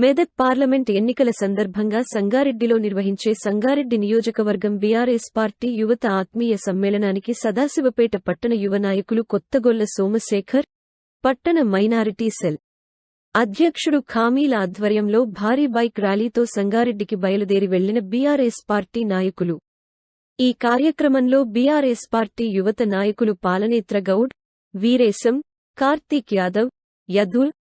Medak parliament ఎన్నికల సందర్భంగా సంగారెడ్డిలో నిర్వహించే సంగారెడ్డి నియోజకవర్గం బీఆర్ఎస్ పార్టీ యువత ఆత్మీయ సమ్మేళనానికి సదాశివపేట పట్టణ యువ నాయకులు కొత్తగొల్ల సోమశేఖర్ పట్టణ మైనారిటీ సెల్ అధ్యక్షుడు ఖామీల ఆధ్వర్యంలో భారీ బైక్ ర్యాలీతో సంగారెడ్డికి బయలుదేరి వెళ్ళిన బీఆర్ఎస్ పార్టీ నాయకులు. ఈ కార్యక్రమంలో బీఆర్ఎస్ పార్టీ యువత నాయకులు పాలనేత్ర గౌడ్ వీరేశం కార్తీక్ యాదవ్ యదుల్